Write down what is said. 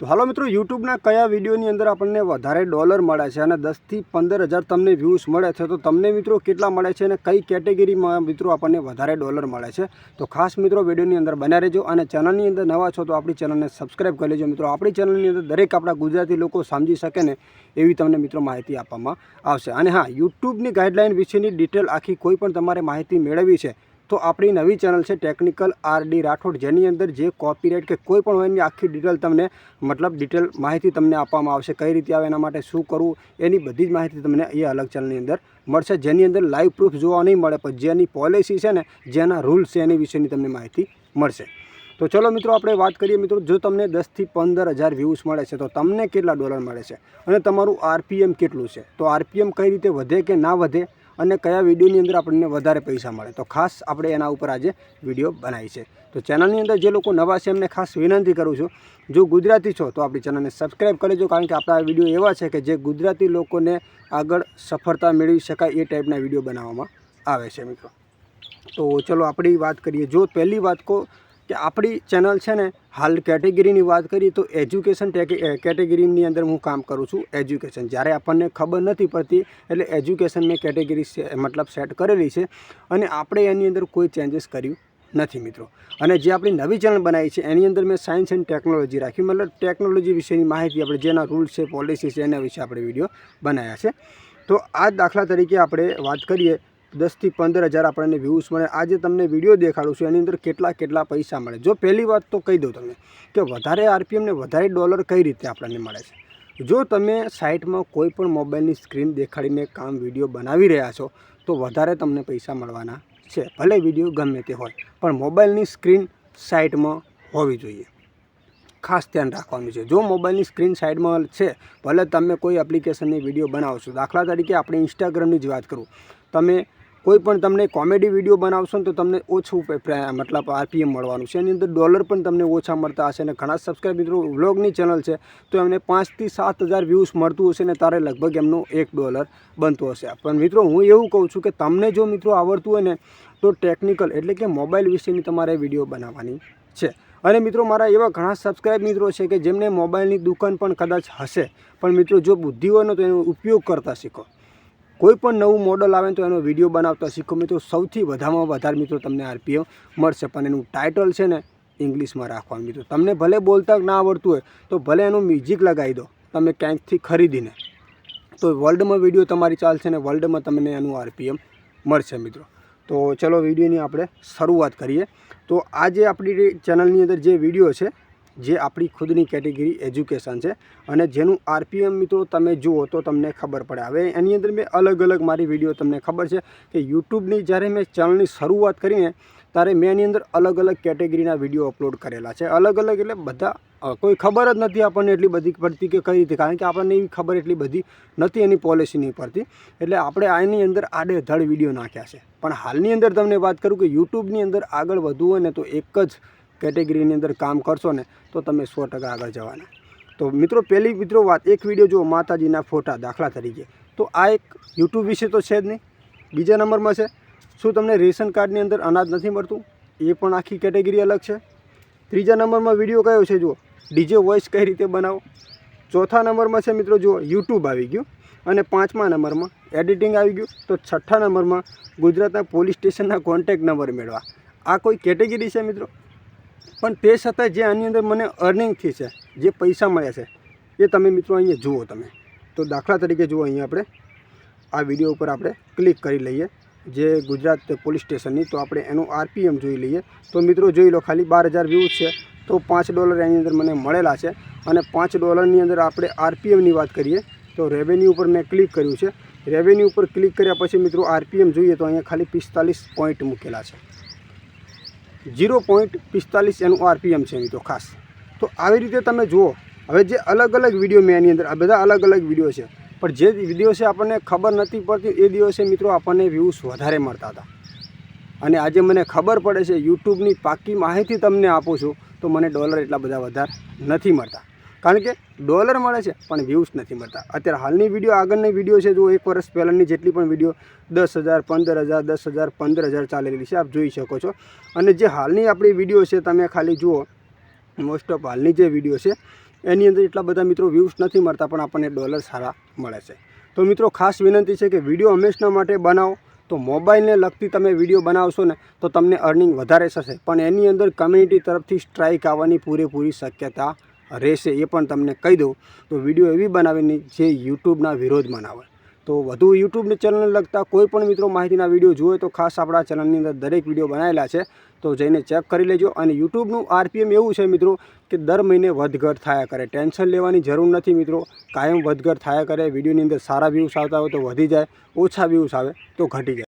તો હાલો મિત્રો, યુટ્યુબના કયા વિડીયોની અંદર આપણને વધારે ડોલર મળે છે અને દસથી પંદર હજાર તમને વ્યૂઝ મળે છે, તો તમને મિત્રો કેટલા મળે છે અને કઈ કેટેગરીમાં મિત્રો આપણને વધારે ડોલર મળે છે? તો ખાસ મિત્રો વિડીયોની અંદર બન્યા રહેજો અને ચેનલની અંદર નવા છો તો આપણી ચેનલને સબસ્ક્રાઈબ કરી લેજો મિત્રો. આપણી ચેનલની અંદર દરેક આપણા ગુજરાતી લોકો સમજી શકે ને એવી તમને મિત્રો માહિતી આપવામાં આવશે. અને હા, યુટ્યુબની ગાઈડલાઇન વિશેની ડિટેલ આખી કોઈ પણ તમારે માહિતી મેળવવી છે તો આપણી નવી ચેનલ છે ટેકનિકલ આર ડી રાઠોડ, જેની અંદર જે કોપીરાઇટ કે કોઈ પણ હોય એની આખી ડિટેલ તમને, મતલબ ડિટેલ માહિતી તમને આપવામાં આવશે, કઈ રીતે આવે, એના માટે શું કરવું, એની બધી જ માહિતી તમને એ અલગ ચેનલની અંદર મળશે, જેની અંદર લાઈવ પ્રૂફ જોવા નહીં મળે, પણ જેની પોલિસી છે ને, જેના રૂલ્સ છે એની વિશેની તમને માહિતી મળશે. તો ચલો મિત્રો, આપણે વાત કરીએ મિત્રો, જો તમને દસથી પંદર હજાર વ્યૂઝ મળે છે, તો તમને કેટલા ડોલર મળે છે? અને તમારું આરપીએમ કેટલું છે? તો આરપીએમ કઈ રીતે વધે કે ના વધે? અને કયા વિડીયોની અંદર આપણને વધારે પૈસા મળે. તો ખાસ આપણે એના ઉપર આજે વીડિયો બનાવી છે. તો ચેનલની અંદર જે લોકો નવા છે, એમને ખાસ વિનંતી કરું છું, જો ગુજરાતી છો, તો આપણી ચેનલને સબસ્ક્રાઈબ કરી દો કારણ કે આપણા વીડિયો એવા છે કે જે ગુજરાતી લોકોને આગળ સફળતા મેળવી શકાય એ ટાઈપના વીડિયો બનાવવામાં આવે છે મિત્રો. તો ચલો આપણી વાત કરીએ. જો પહેલી વાત કહો કે આપણી ચેનલ છે ને, હાલ કેટેગરીની વાત કરીએ તો એજ્યુકેશન કેટેગરીની અંદર હું કામ કરું છું એજ્યુકેશન. જ્યારે આપણને ખબર નથી પડતી, એટલે એજ્યુકેશન મેં કેટેગરી મતલબ સેટ કરેલી છે અને આપણે એની અંદર કોઈ ચેન્જીસ કર્યું નથી મિત્રો. અને જે આપણી નવી ચેનલ બનાવી છે, એની અંદર મેં સાયન્સ એન્ડ ટેકનોલોજી રાખી. મતલબ ટેકનોલોજી વિશેની માહિતી આપણે, જેના રૂલ્સ છે પોલિસી છે, એના વિશે આપણે વીડિયો બનાવ્યા છે. તો આ દાખલા તરીકે આપણે વાત કરીએ દસથી પંદર હજાર આપણને વ્યૂઝ મળે. આજે તમને વીડિયો દેખાડું છું, એની અંદર કેટલા કેટલા પૈસા મળે. જો પહેલી વાત તો કહી દઉં તમને કે વધારે આરપીએમ ને વધારે ડોલર કઈ રીતે આપણને મળે છે? જો તમે સાઇટમાં કોઈ પણ મોબાઈલની સ્ક્રીન દેખાડીને કામ વીડિયો બનાવી રહ્યા છો, તો વધારે તમને પૈસા મળવાના છે. ભલે વીડિયો ગમે તે હોય, પણ મોબાઈલની સ્ક્રીન સાઇટમાં હોવી જોઈએ. ખાસ ધ્યાન રાખવાનું છે. જો મોબાઈલની સ્ક્રીન સાઇડમાં છે, ભલે તમે કોઈ એપ્લિકેશનની વીડિયો બનાવો છો. દાખલા તરીકે આપણે ઇન્સ્ટાગ્રામની જ વાત કરું. તમે કોઈ પણ તમને કોમેડી વીડિયો બનાવશો તો તમને ઓછું મતલબ આરપીએમ મળવાનું છે. એની અંદર ડોલર પણ તમને ઓછા મળતા હશે અને ઘણા સબસ્ક્રાઈબ મિત્રો વ્લોગની ચેનલ છે, તો એમને પાંચથી સાત હજાર વ્યૂઝ મળતું હશે ને તારે લગભગ એમનું એક ડોલર બનતું હશે. પણ મિત્રો, હું એવું કહું છું કે તમને જો મિત્રો આવડતું હોય ને તો ટેકનિકલ એટલે કે મોબાઈલ વિશેની તમારે વીડિયો બનાવવાની છે. અને મિત્રો, મારા એવા ઘણા સબસ્ક્રાઇબ મિત્રો છે કે જેમને મોબાઈલની દુકાન પણ કદાચ હશે, પણ મિત્રો જો બુદ્ધિ હોય તો એનો ઉપયોગ કરતા શીખો. કોઈ પણ નવું મોડલ આવે તો એનો વીડિયો બનાવતા શીખો. મિત્રો, સૌથી વધારેમાં વધારે મિત્રો તમને આરપીએમ મળશે. પણ એનું ટાઇટલ છે ને ઇંગ્લિશમાં રાખવાનું. મિત્રો, તમને ભલે બોલતા ના આવડતું હોય, તો ભલે એનું મ્યુઝિક લગાવી દો, તમે ક્યાંકથી ખરીદીને. તો વર્લ્ડમાં વીડિયો તમારી ચાલશે ને વર્લ્ડમાં તમને એનું આરપીએમ મળશે, મિત્રો. તો ચલો વિડીયોની આપણે શરૂઆત કરીએ. તો આ જે આપણી ચેનલની અંદર જે વીડિયો છે જે આપણી ખુદની કેટેગરી એજ્યુકેશન છે અને જેનું આરપીએમ મિત્રો તમે જુઓ તો તમને ખબર પડે. હવે એની અંદર મેં અલગ અલગ મારી વીડિયો તમને ખબર છે કે યુટ્યુબની જ્યારે મેં ચેનલની શરૂઆત કરીને ત્યારે મેં એની અંદર અલગ અલગ કેટેગરીના વીડિયો અપલોડ કરેલા છે. અલગ અલગ એટલે બધા કોઈ ખબર જ નથી આપણને એટલી બધી પડતી કે કઈ રીતે, કારણ કે આપણને એવી ખબર એટલી બધી નથી એની પોલિસીની પડતી. એટલે આપણે આની અંદર આડેધડ વીડિયો નાખ્યા છે. પણ હાલની અંદર તમને વાત કરું કે યુટ્યુબની અંદર આગળ વધવું હોય ને તો એક જ કેટેગરીની અંદર કામ કરશો ને, તો તમે સો ટકા આગળ જવાના. તો મિત્રો, પહેલી મિત્રો વાત, એક વીડિયો જુઓ, માતાજીના ફોટા દાખલા તરીકે. તો આ એક યુટ્યુબ વિશે તો છે જ નહીં. બીજા નંબરમાં છે, શું તમને રેશન કાર્ડની અંદર અનાજ નથી મળતું? એ પણ આખી કેટેગરી અલગ છે. ત્રીજા નંબરમાં વીડિયો કયો છે, જુઓ. ડીજે વોઇસ કઈ રીતે બનાવો? ચોથા નંબરમાં છે, મિત્રો, જુઓ, યુટ્યુબ આવી ગયું. અને પાંચમા નંબરમાં એડિટિંગ આવી ગયું. તો છઠ્ઠા નંબરમાં ગુજરાતના પોલીસ સ્ટેશનના કોન્ટેક્ટ નંબર મેળવા. આ કોઈ કેટેગરી છે, મિત્રો? પણ તે છતાં જે આની અંદર મને અર્નિંગથી છે, જે પૈસા મળ્યા છે, એ તમે મિત્રો અહીંયા જુઓ તમે. તો દાખલા તરીકે જુઓ અહીંયા આપણે. આ વીડિયો ઉપર આપણે ક્લિક કરી લઈએ, જે ગુજરાત પોલીસ સ્ટેશનની, તો આપણે એનું આરપીએમ જોઈ લઈએ. તો મિત્રો જોઈ લો ખાલી બાર હજાર વ્યૂઝ છે, તો પાંચ ડોલર એની અંદર મને મળેલા છે. અને પાંચ ડોલરની અંદર આપણે આરપીએમની વાત કરીએ, તો રેવન્યુ ઉપર મેં ક્લિક કર્યું છે. રેવન્યુ ઉપર ક્લિક કર્યા પછી મિત્રો આરપીએમ જોઈએ તો અહીંયા ખાલી પિસ્તાલીસ પોઈન્ટ મૂકેલા છે. ઝીરો પોઈન્ટ પિસ્તાલીસ એનું આરપીએમ છે મિત્રો, ખાસ. તો આવી રીતે તમે જુઓ, હવે જે અલગ અલગ વીડિયો મેં એની અંદર, આ બધા અલગ અલગ વીડિયો છે, પણ જે છે આપણને ખબર નથી પડતી, એ દિવસે મિત્રો આપણને વ્યૂઝ વધારે મળતા હતા. અને આજે મને ખબર પડે છે, યુટ્યુબની પાકી માહિતી તમને આપું છું, તો મને ડોલર એટલા બધા વધારે નથી મળતા. કારણ કે ડોલર મળે છે, પણ વ્યૂઝ નથી મળતા. અત્યારે હાલની વીડિયો આગળની વીડિયો છે, જો એક વર્ષ પહેલાંની જેટલી પણ વીડિયો દસ હજાર, પંદર હજાર, દસ હજાર, પંદર હજાર ચાલેલી છે, આપ જોઈ શકો છો. અને જે હાલની આપણી વીડિયો છે, તમે ખાલી જુઓ મોસ્ટ ઓફ હાલની જે વીડિયો છે, એની અંદર એટલા બધા મિત્રો વ્યૂઝ નથી મળતા, પણ આપણને ડોલર સારા મળે છે. તો મિત્રો, ખાસ વિનંતી છે કે વીડિયો હંમેશના માટે બનાવો. તો મોબાઈલને લગતી તમે વીડિયો બનાવશો ને, તો તમને અર્નિંગ વધારે થશે. પણ એની અંદર કમ્યુનિટી તરફથી સ્ટ્રાઇક આવવાની પૂરેપૂરી શક્યતા રહેશે એ પણ તમને કહી દઉં. તો વીડિયો એવી બનાવીને જે યુટ્યુબના વિરોધમાં ના હોય. તો વધુ યુટ્યુબની ચેનલને લગતા કોઈ પણ મિત્રો માહિતીના વીડિયો જુએ તો ખાસ આપણા ચેનલની અંદર દરેક વીડિયો બનાવેલા છે. તો જઈને ચેક કરી લેજો અને યુટ્યુબનું આરપીએમ એવું છે મિત્રો કે દર મહિને વધઘટ થયા કરે. ટેન્શન લેવાની જરૂર નથી મિત્રો. કાયમ વધઘટ થયા કરે. વિડીયોની અંદર સારા વ્યૂઝ આવતા હોય તો વધી જાય, ઓછા વ્યૂઝ આવે તો ઘટી જાય.